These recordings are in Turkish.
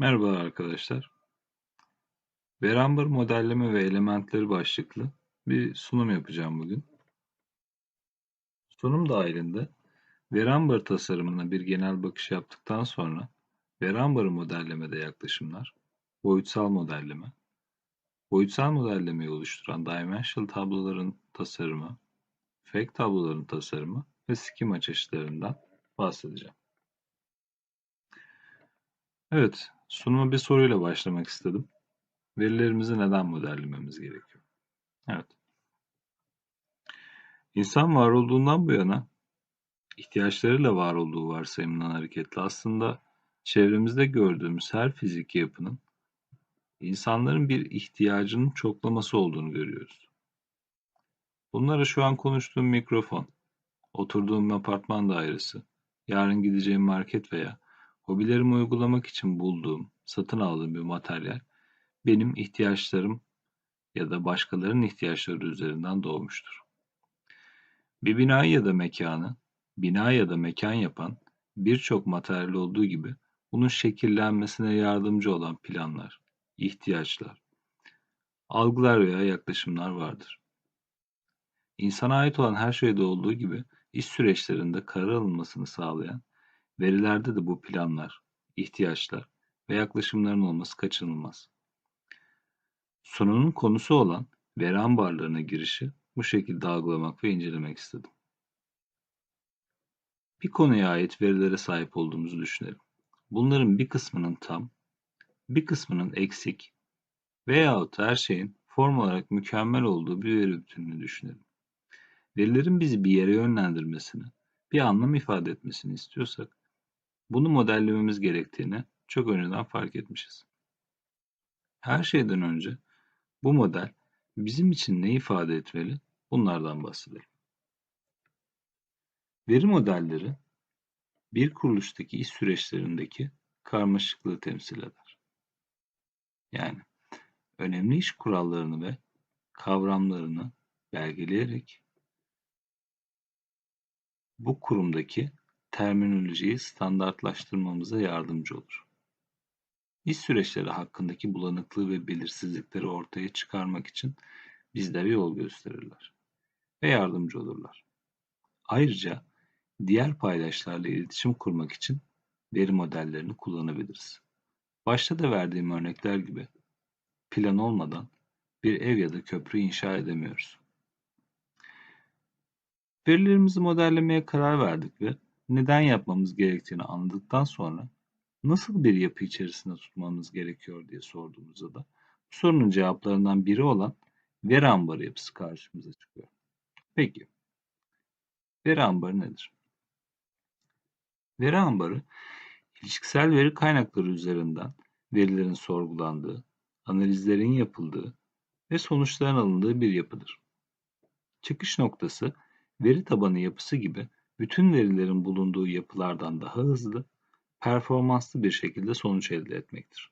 Merhaba arkadaşlar. Veramber modelleme ve elementleri başlıklı bir sunum yapacağım bugün. Sunum dahilinde Veramber tasarımına bir genel bakış yaptıktan sonra Veramber modellemede yaklaşımlar, boyutsal modelleme, boyutsal modellemeyi oluşturan dimensional tabloların tasarımı, fact tabloların tasarımı ve skema çeşitlerinden bahsedeceğim. Evet, sunuma bir soruyla başlamak istedim. Verilerimizi neden modellememiz gerekiyor? Evet. İnsan var olduğundan bu yana ihtiyaçlarıyla var olduğu varsayımından hareketle aslında çevremizde gördüğümüz her fiziki yapının insanların bir ihtiyacının çoklaması olduğunu görüyoruz. Bunlara şu an konuştuğum mikrofon, oturduğum apartman dairesi, yarın gideceğim market veya hobilerimi uygulamak için bulduğum, satın aldığım bir materyal benim ihtiyaçlarım ya da başkalarının ihtiyaçları üzerinden doğmuştur. Bir binayı ya da mekanı, bina ya da mekan yapan birçok materyal olduğu gibi bunun şekillenmesine yardımcı olan planlar, ihtiyaçlar, algılar veya yaklaşımlar vardır. İnsana ait olan her şeyde olduğu gibi iş süreçlerinde karar alınmasını sağlayan verilerde de bu planlar, ihtiyaçlar ve yaklaşımların olması kaçınılmaz. Sununun konusu olan veri ambarlarına girişi bu şekilde algılamak ve incelemek istedim. Bir konuya ait verilere sahip olduğumuzu düşünelim. Bunların bir kısmının tam, bir kısmının eksik veyahut her şeyin form olarak mükemmel olduğu bir veri bütününü düşünelim. Verilerin bizi bir yere yönlendirmesini, bir anlam ifade etmesini istiyorsak, bunu modellememiz gerektiğini çok önceden fark etmişiz. Her şeyden önce bu model bizim için ne ifade etmeli? Bunlardan bahsedelim. Veri modelleri bir kuruluştaki iş süreçlerindeki karmaşıklığı temsil eder. Yani önemli iş kurallarını ve kavramlarını belgeleyerek bu kurumdaki terminolojiyi standartlaştırmamıza yardımcı olur. İş süreçleri hakkındaki bulanıklığı ve belirsizlikleri ortaya çıkarmak için bizlere yol gösterirler ve yardımcı olurlar. Ayrıca diğer paydaşlarla iletişim kurmak için veri modellerini kullanabiliriz. Başta da verdiğim örnekler gibi plan olmadan bir ev ya da köprü inşa edemiyoruz. Verilerimizi modellemeye karar verdik ve neden yapmamız gerektiğini anladıktan sonra nasıl bir yapı içerisinde tutmamız gerekiyor diye sorduğumuzda da bu sorunun cevaplarından biri olan veri ambarı yapısı karşımıza çıkıyor. Peki, veri ambarı nedir? Veri ambarı, ilişkisel veri kaynakları üzerinden verilerin sorgulandığı, analizlerin yapıldığı ve sonuçların alındığı bir yapıdır. Çıkış noktası, veri tabanı yapısı gibi bütün verilerin bulunduğu yapılardan daha hızlı performanslı bir şekilde sonuç elde etmektir.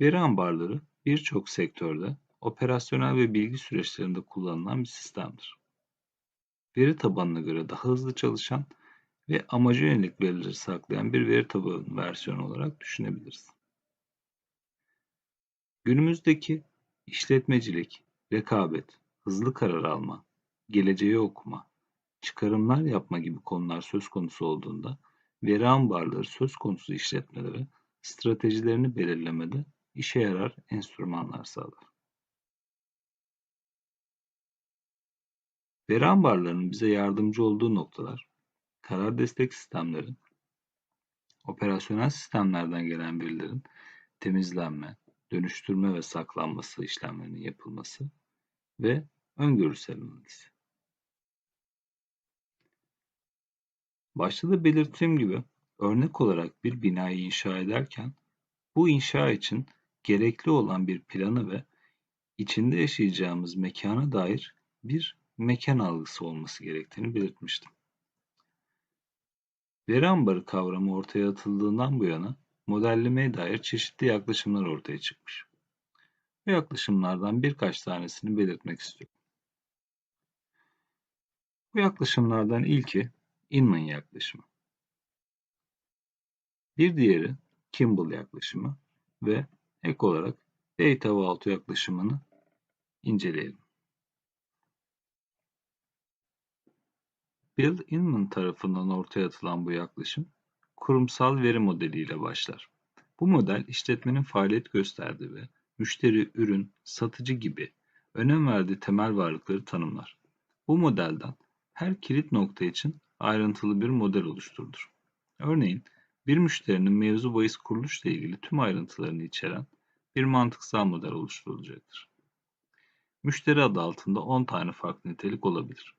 Veri ambarları birçok sektörde operasyonel ve bilgi süreçlerinde kullanılan bir sistemdir. Veri tabanına göre daha hızlı çalışan ve amaca yönelik verileri saklayan bir veri tabanı versiyonu olarak düşünebiliriz. Günümüzdeki işletmecilik, rekabet, hızlı karar alma, geleceği okuma, çıkarımlar yapma gibi konular söz konusu olduğunda veri ambarları söz konusu işletmelere stratejilerini belirlemede işe yarar enstrümanlar sağlar. Veri ambarlarının bize yardımcı olduğu noktalar, karar destek sistemleri, operasyonel sistemlerden gelen verilerin temizlenme, dönüştürme ve saklanması işlemlerinin yapılması ve öngörüsel analiz. Başta da belirttiğim gibi örnek olarak bir binayı inşa ederken bu inşa için gerekli olan bir planı ve içinde yaşayacağımız mekana dair bir mekan algısı olması gerektiğini belirtmiştim. Veri ambarı kavramı ortaya atıldığından bu yana modellemeye dair çeşitli yaklaşımlar ortaya çıkmış. Bu yaklaşımlardan birkaç tanesini belirtmek istiyorum. Bu yaklaşımlardan ilki Inman yaklaşımı. Bir diğeri Kimball yaklaşımı ve ek olarak Data Vault yaklaşımını inceleyelim. Bill Inman tarafından ortaya atılan bu yaklaşım, kurumsal veri modeliyle başlar. Bu model işletmenin faaliyet gösterdiği ve müşteri, ürün, satıcı gibi önem verdiği temel varlıkları tanımlar. Bu modelden her kilit nokta için ayrıntılı bir model oluşturulur. Örneğin bir müşterinin mevzu bahis kuruluşla ilgili tüm ayrıntılarını içeren bir mantıksal model oluşturulacaktır. Müşteri adı altında 10 tane farklı nitelik olabilir.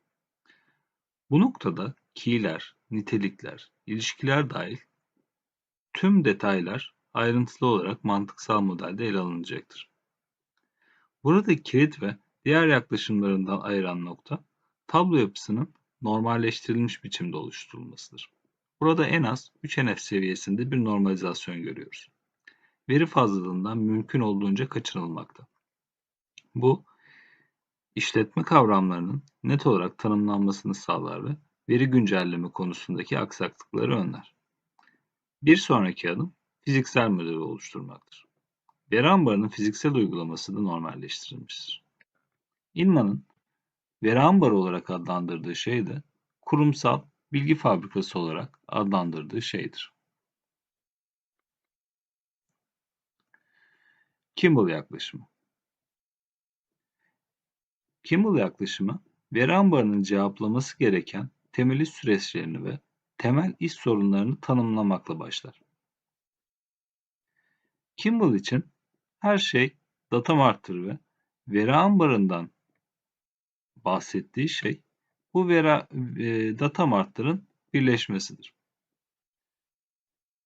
Bu noktada key'ler, nitelikler, ilişkiler dahil tüm detaylar ayrıntılı olarak mantıksal modelde ele alınacaktır. Burada kilit ve diğer yaklaşımlarından ayıran nokta tablo yapısının normalleştirilmiş biçimde oluşturulmasıdır. Burada en az 3NF seviyesinde bir normalizasyon görüyoruz. Veri fazlalığından mümkün olduğunca kaçınılmakta. Bu, işletme kavramlarının net olarak tanımlanmasını sağlar ve veri güncelleme konusundaki aksaklıkları önler. Bir sonraki adım fiziksel modeli oluşturmaktır. Veri ambarının fiziksel uygulaması da normalleştirilmiştir. Inman'ın veri ambarı olarak adlandırdığı şey de kurumsal bilgi fabrikası olarak adlandırdığı şeydir. Kimball yaklaşımı Kimball yaklaşımı, veri ambarının cevaplaması gereken temel iş süreçlerini ve temel iş sorunlarını tanımlamakla başlar. Kimball için her şey data marttır ve veri ambarından bahsettiği şey bu veri e, data martların birleşmesidir.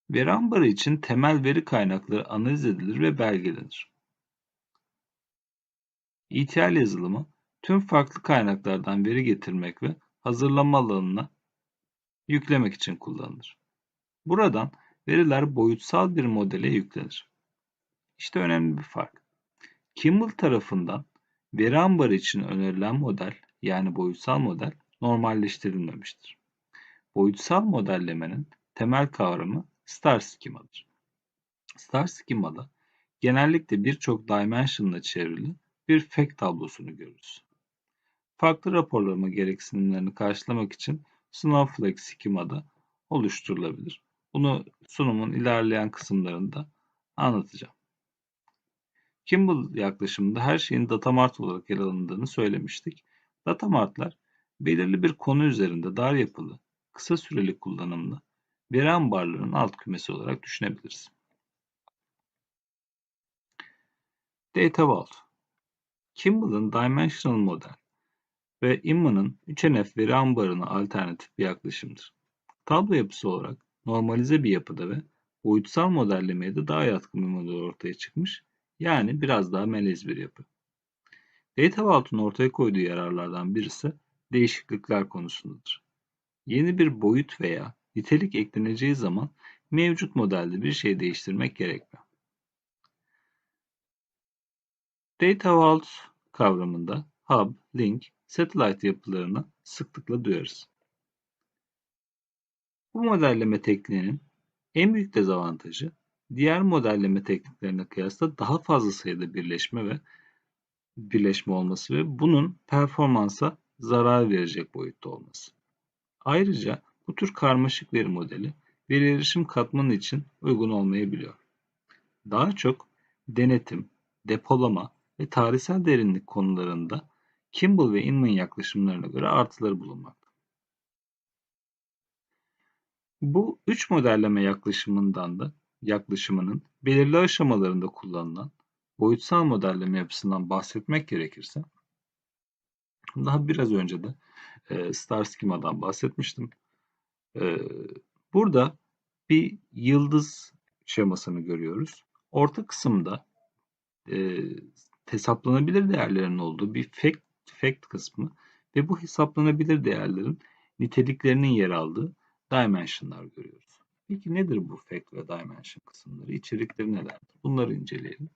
Veri ambarı için temel veri kaynakları analiz edilir ve belgelenir. ETL yazılımı tüm farklı kaynaklardan veri getirmek ve hazırlama alanına yüklemek için kullanılır. Buradan veriler boyutsal bir modele yüklenir. İşte önemli bir fark. Kimball tarafından veri ambarı için önerilen model yani boyutsal model normalleştirilmemiştir. Boyutsal modellemenin temel kavramı star schema'dır. Star schema'da genellikle birçok dimension'la çevrili bir fact tablosunu görürüz. Farklı raporlama gereksinimlerini karşılamak için Snowflake schema'da oluşturulabilir. Bunu sunumun ilerleyen kısımlarında anlatacağım. Kimball yaklaşımında her şeyin data mart olarak ele alındığını söylemiştik. Data martlar belirli bir konu üzerinde dar yapılı, kısa süreli kullanımlı veri ambarlarının alt kümesi olarak düşünebiliriz. Data Vault Kimball'ın Dimensional Model ve Inman'ın 3NF veri ambarına alternatif bir yaklaşımdır. Tablo yapısı olarak normalize bir yapıda ve boyutsal modellemeye de daha yatkın bir model ortaya çıkmış, yani biraz daha melez bir yapı. Data Vault'un ortaya koyduğu yararlardan birisi değişiklikler konusundadır. Yeni bir boyut veya nitelik ekleneceği zaman mevcut modelde bir şey değiştirmek gerekmiyor. Data Vault kavramında hub, link, satellite yapılarını sıklıkla duyarız. Bu modelleme tekniğinin en büyük dezavantajı diğer modelleme tekniklerine kıyasla daha fazla sayıda birleşme ve birleşme olması ve bunun performansa zarar verecek boyutta olması. Ayrıca bu tür karmaşık veri modeli veri erişim katmanı için uygun olmayabiliyor. Daha çok denetim, depolama ve tarihsel derinlik konularında Kimball ve Inman yaklaşımlarına göre artıları bulunmakta. Bu üç modelleme yaklaşımından da yaklaşımının belirli aşamalarında kullanılan boyutsal modelleme yapısından bahsetmek gerekirse daha biraz önce de e, Star Schema'dan bahsetmiştim. E, burada bir yıldız şemasını görüyoruz. Orta kısımda e, hesaplanabilir değerlerin olduğu bir fact, fact kısmı ve bu hesaplanabilir değerlerin niteliklerinin yer aldığı dimensionlar görüyoruz. Peki nedir bu fact ve dimension kısımları? İçerikleri nelerdir? Bunları inceleyelim.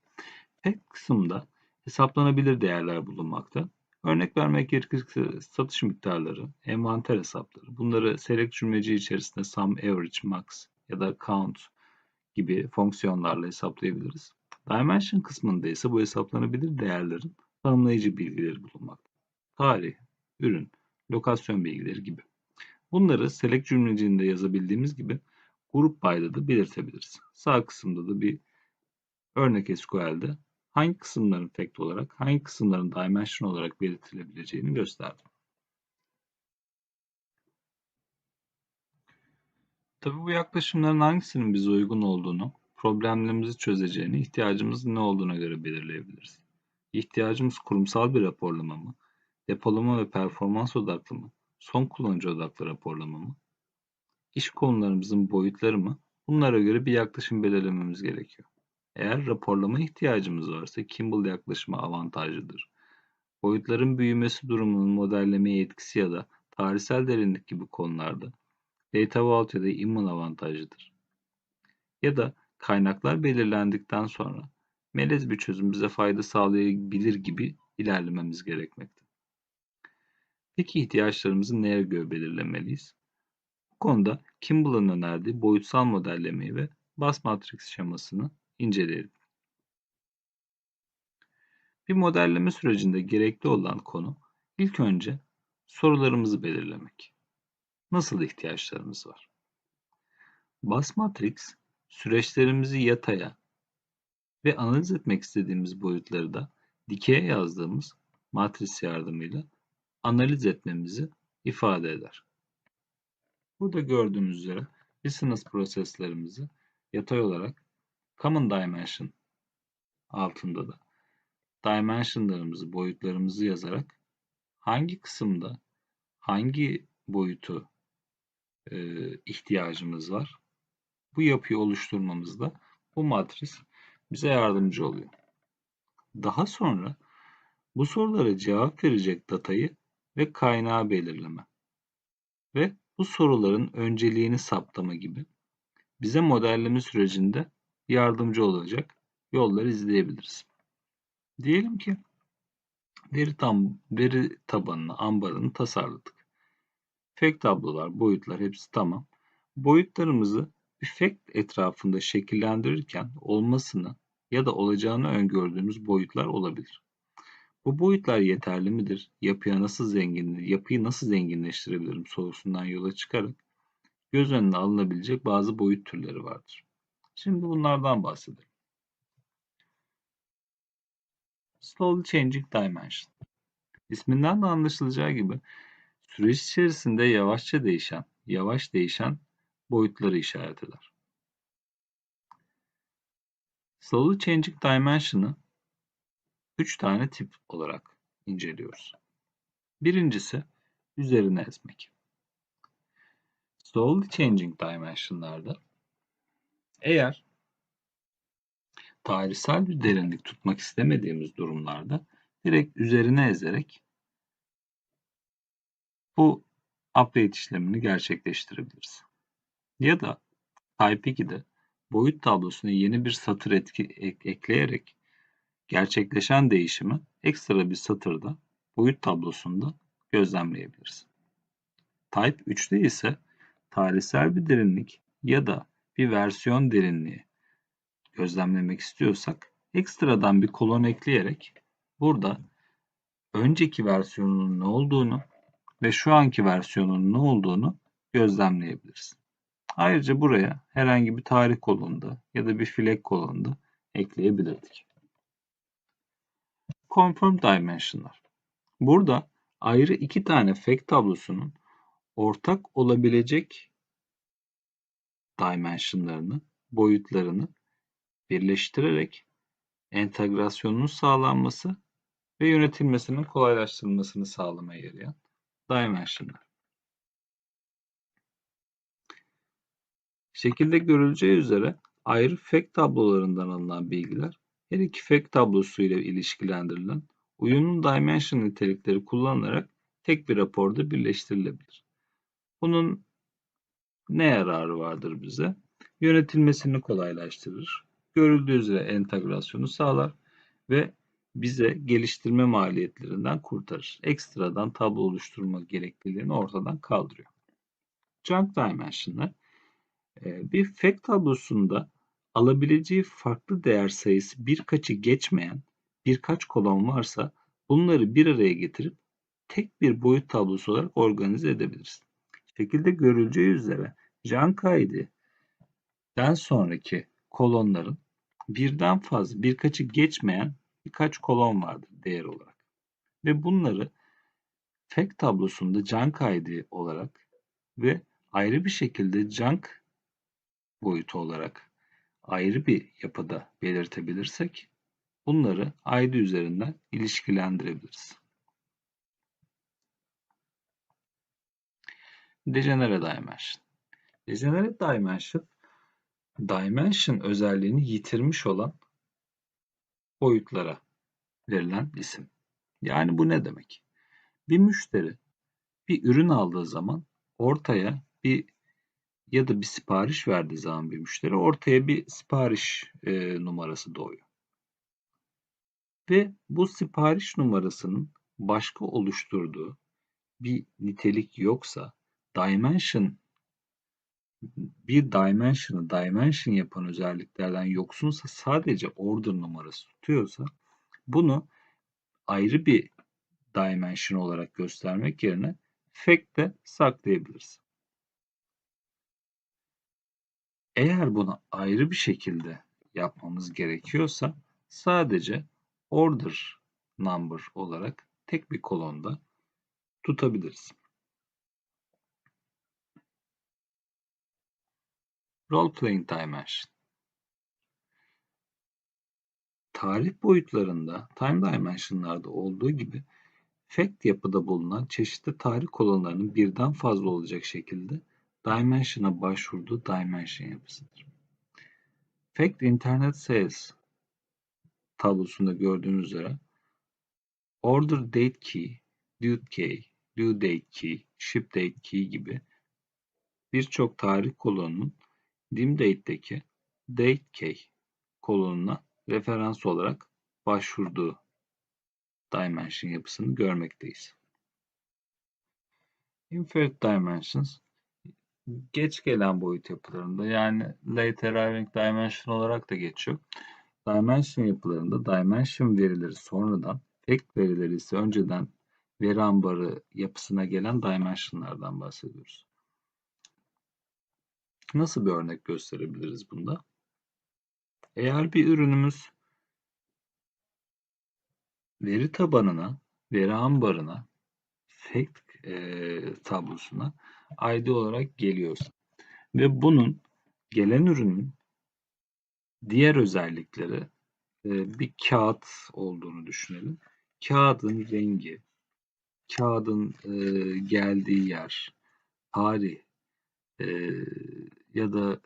Fact kısımda hesaplanabilir değerler bulunmakta. Örnek vermek gerekirse satış miktarları, envanter hesapları, bunları select cümleci içerisinde sum, average, max ya da count gibi fonksiyonlarla hesaplayabiliriz. Dimension kısmında ise bu hesaplanabilir değerlerin tanımlayıcı bilgileri bulunmakta. Tarih, ürün, lokasyon bilgileri gibi. Bunları select cümlecinde yazabildiğimiz gibi grup by'da da belirtebiliriz. Sağ kısımda da bir örnek SQL'de hangi kısımların fact olarak, hangi kısımların dimension olarak belirtilebileceğini gösterdim. Tabi bu yaklaşımların hangisinin bize uygun olduğunu, problemlerimizi çözeceğini, ihtiyacımızın ne olduğuna göre belirleyebiliriz. İhtiyacımız kurumsal bir raporlama mı, depolama ve performans odaklı mı, son kullanıcı odaklı raporlama mı, iş konularımızın boyutları mı, bunlara göre bir yaklaşım belirlememiz gerekiyor. Eğer raporlama ihtiyacımız varsa Kimball yaklaşımı avantajlıdır. Boyutların büyümesi durumunun modellemeye etkisi ya da tarihsel derinlik gibi konularda Data Vault ya da Inman avantajlıdır. Ya da kaynaklar belirlendikten sonra melez bir çözüm bize fayda sağlayabilir gibi ilerlememiz gerekmekte. Peki ihtiyaçlarımızı neye göre belirlemeliyiz? Konuda Kimball'ın önerdiği boyutsal modellemeyi ve bas matrix şemasını inceleyelim. Bir modelleme sürecinde gerekli olan konu ilk önce sorularımızı belirlemek. Nasıl ihtiyaçlarımız var? Bas matrix süreçlerimizi yataya ve analiz etmek istediğimiz boyutları da dikeye yazdığımız matris yardımıyla analiz etmemizi ifade eder. Burada gördüğümüz üzere business proseslerimizi yatay olarak common dimension altında da dimensionlarımızı, boyutlarımızı yazarak hangi kısımda hangi boyutu e, ihtiyacımız var. Bu yapıyı oluşturmamızda bu matris bize yardımcı oluyor. Daha sonra bu sorulara cevap verecek datayı ve kaynağı belirleme ve bu soruların önceliğini saptama gibi bize modelleme sürecinde yardımcı olacak yolları izleyebiliriz. Diyelim ki veri, tam, veri tabanını, ambarını tasarladık. Fact tablolar, boyutlar hepsi tamam. Boyutlarımızı bir fact etrafında şekillendirirken olmasını ya da olacağını öngördüğümüz boyutlar olabilir. Bu boyutlar yeterli midir? Yapıya nasıl zengin, yapıyı nasıl zenginleştirebilirim sorusundan yola çıkarak göz önüne alınabilecek bazı boyut türleri vardır. Şimdi bunlardan bahsedelim. Slowly Changing Dimension. İsminden de anlaşılacağı gibi süreç içerisinde yavaşça değişen, yavaş değişen boyutları işaret eder. Slowly Changing Dimension'ı 3 tane tip olarak inceliyoruz. Birincisi üzerine ezmek. Slowly Changing Dimension'larda eğer tarihsel bir derinlik tutmak istemediğimiz durumlarda direkt üzerine ezerek bu update işlemini gerçekleştirebiliriz. Ya da Type 2'de boyut tablosuna yeni bir satır etki, ek, ekleyerek gerçekleşen değişimi ekstra bir satırda boyut tablosunda gözlemleyebiliriz. Type 3'te ise tarihsel bir derinlik ya da bir versiyon derinliği gözlemlemek istiyorsak ekstradan bir kolon ekleyerek burada önceki versiyonun ne olduğunu ve şu anki versiyonun ne olduğunu gözlemleyebiliriz. Ayrıca buraya herhangi bir tarih kolonunda ya da bir flag kolonunda ekleyebilirdik. Confirm Dimension'lar. Burada ayrı iki tane fact tablosunun ortak olabilecek dimensionlarını, boyutlarını birleştirerek entegrasyonun sağlanması ve yönetilmesinin kolaylaştırılmasını sağlamaya yarayan dimensionlar. Şekilde görüleceği üzere ayrı fact tablolarından alınan bilgiler her iki fact tablosu ile ilişkilendirilen uyumlu dimension nitelikleri kullanılarak tek bir raporda birleştirilebilir. Bunun ne yararı vardır bize? Yönetilmesini kolaylaştırır. Görüldüğü üzere entegrasyonu sağlar ve bize geliştirme maliyetlerinden kurtarır. Ekstradan tablo oluşturma gerekliliğini ortadan kaldırıyor. Junk Dimension'lar e, bir fact tablosunda alabileceği farklı değer sayısı birkaçı geçmeyen birkaç kolon varsa bunları bir araya getirip tek bir boyut tablosu olarak organize edebiliriz. Şekilde görüleceği üzere Jan den sonraki kolonların birden fazla birkaçı geçmeyen birkaç kolon vardır değer olarak. Ve bunları fact tablosunda junk ID olarak ve ayrı bir şekilde junk boyutu olarak ayrı bir yapıda belirtebilirsek bunları ID üzerinden ilişkilendirebiliriz. Degenerate Dimension Degenerate Dimension Dimension özelliğini yitirmiş olan boyutlara verilen isim. Yani bu ne demek? Bir müşteri bir ürün aldığı zaman ortaya bir ya da bir sipariş verdiği zaman bir müşteri ortaya bir sipariş e, numarası doğuyor. Ve bu sipariş numarasının başka oluşturduğu bir nitelik yoksa dimension bir dimension'ı dimension yapan özelliklerden yoksunsa sadece order numarası tutuyorsa bunu ayrı bir dimension olarak göstermek yerine fact'te saklayabiliriz. Eğer bunu ayrı bir şekilde yapmamız gerekiyorsa sadece order number olarak tek bir kolonda tutabiliriz. Role Playing Dimension Tarih boyutlarında Time Dimension'larda olduğu gibi fact yapıda bulunan çeşitli tarih kolonlarının birden fazla olacak şekilde Dimension'a başvurduğu dimension yapısıdır. Fact Internet Sales tablosunda gördüğünüz üzere Order Date Key, Due Key, Due Date Key, Ship Date Key gibi birçok tarih kolonunun dim date'deki date key kolonuna referans olarak başvurduğu dimension yapısını görmekteyiz. Infinite dimensions geç gelen boyut yapılarında yani late arriving dimension olarak da geçiyor. Dimension yapılarında dimension verileri sonradan, fact verileri ise önceden veri ambarı yapısına gelen dimensionlardan bahsediyoruz. Nasıl bir örnek gösterebiliriz bunda? Eğer bir ürünümüz veri tabanına, veri ambarına, fact e, tablosuna ID olarak geliyorsa ve bunun gelen ürünün diğer özellikleri e, bir kağıt olduğunu düşünelim. Kağıdın rengi, kağıdın e, geldiği yer, tarih, e, ya da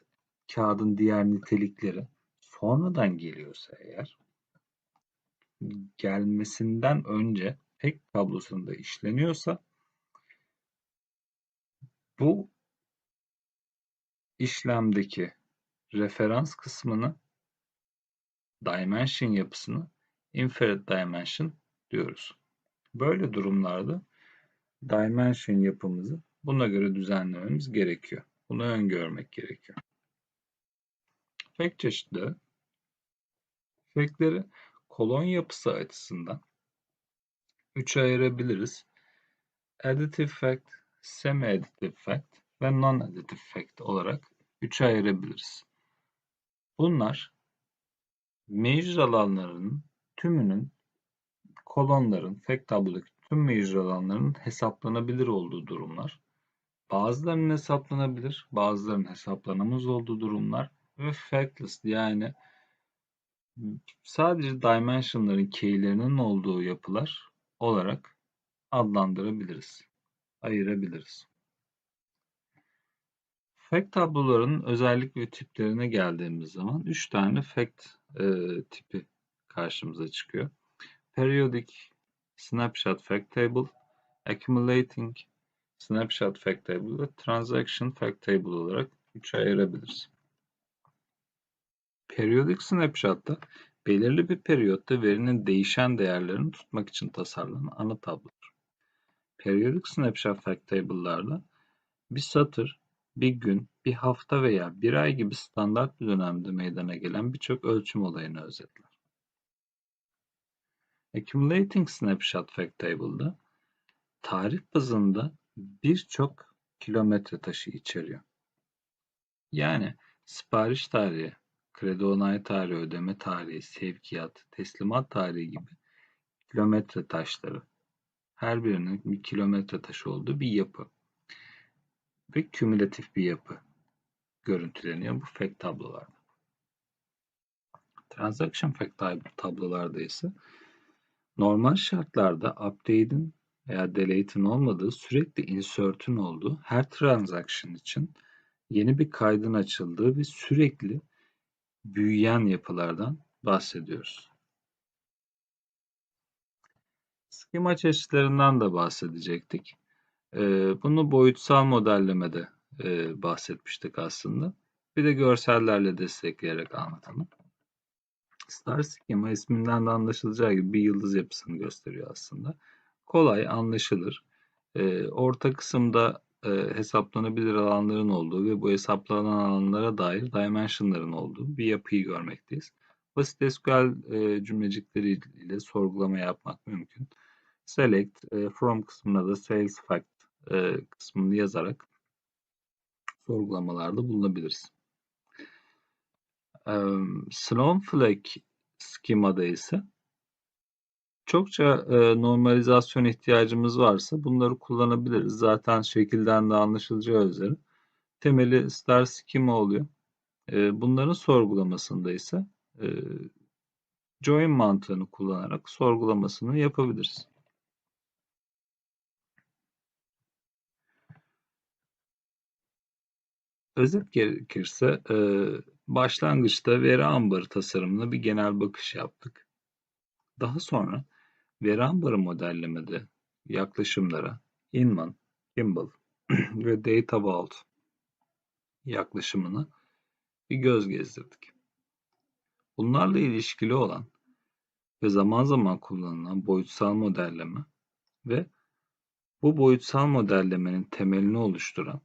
kağıdın diğer nitelikleri sonradan geliyorsa eğer gelmesinden önce tek tablosunda işleniyorsa bu işlemdeki referans kısmını dimension yapısını inferred dimension diyoruz. Böyle durumlarda dimension yapımızı buna göre düzenlememiz gerekiyor. Bunu öngörmek gerekiyor. Fact çeşitleri Fact'leri kolon yapısı açısından üçe ayırabiliriz. Additive fact, semi-additive fact ve non-additive fact olarak üçe ayırabiliriz. Bunlar measure alanlarının tümünün kolonların, fact tablodaki tüm measure alanlarının hesaplanabilir olduğu durumlar. Bazılarının hesaplanabilir, bazılarının hesaplanamaz olduğu durumlar ve factless yani sadece dimensionların keylerinin olduğu yapılar olarak adlandırabiliriz, ayırabiliriz. Fact tablolarının özellik ve tiplerine geldiğimiz zaman 3 tane fact e, tipi karşımıza çıkıyor. Periodic Snapshot Fact Table, Accumulating Snapshot Fact Table ve Transaction Fact Table olarak üçe ayırabiliriz. Periyodik snapshot'ta belirli bir periyotta verinin değişen değerlerini tutmak için tasarlanan ana tablodur. Periyodik snapshot fact table'larda bir satır bir gün, bir hafta veya bir ay gibi standart bir dönemde meydana gelen birçok ölçüm olayını özetler. Accumulating Snapshot Fact Table'da tarih bazında birçok kilometre taşı içeriyor. Yani sipariş tarihi, kredi onay tarihi, ödeme tarihi, sevkiyat, teslimat tarihi gibi kilometre taşları her birinin bir kilometre taşı olduğu bir yapı ve kümülatif bir yapı görüntüleniyor bu fact tablolarda. Transaction fact tablolarda ise normal şartlarda update'in veya delete'in olmadığı sürekli insert'ün olduğu her transaction için yeni bir kaydın açıldığı ve sürekli büyüyen yapılardan bahsediyoruz. Skema çeşitlerinden de bahsedecektik. Bunu boyutsal modellemede bahsetmiştik aslında. Bir de görsellerle destekleyerek anlatalım. Star Schema isminden de anlaşılacağı gibi bir yıldız yapısını gösteriyor aslında. Kolay, anlaşılır. Orta kısımda hesaplanabilir alanların olduğu ve bu hesaplanan alanlara dair dimensionların olduğu bir yapıyı görmekteyiz. Basit SQL cümlecikleri ile sorgulama yapmak mümkün. Select, from kısmına da sales fact kısmını yazarak sorgulamalarda bulunabiliriz. Snowflake skemada ise çokça normalizasyon ihtiyacımız varsa bunları kullanabiliriz. Zaten şekilden de anlaşılacağı üzere temeli star schema oluyor. Bunların sorgulamasında ise join mantığını kullanarak sorgulamasını yapabiliriz. Özet gerekirse başlangıçta veri ambarı tasarımına bir genel bakış yaptık. Daha sonra veri ambarı modellemede yaklaşımlara Inman, Kimball ve Data Vault yaklaşımını bir göz gezdirdik. Bunlarla ilişkili olan ve zaman zaman kullanılan boyutsal modelleme ve bu boyutsal modellemenin temelini oluşturan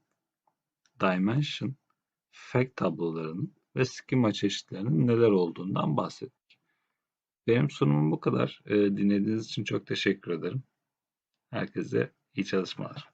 dimension, fact tablolarının ve skema çeşitlerinin neler olduğundan bahsettik. Benim sunumum bu kadar. Dinlediğiniz için çok teşekkür ederim. Herkese iyi çalışmalar.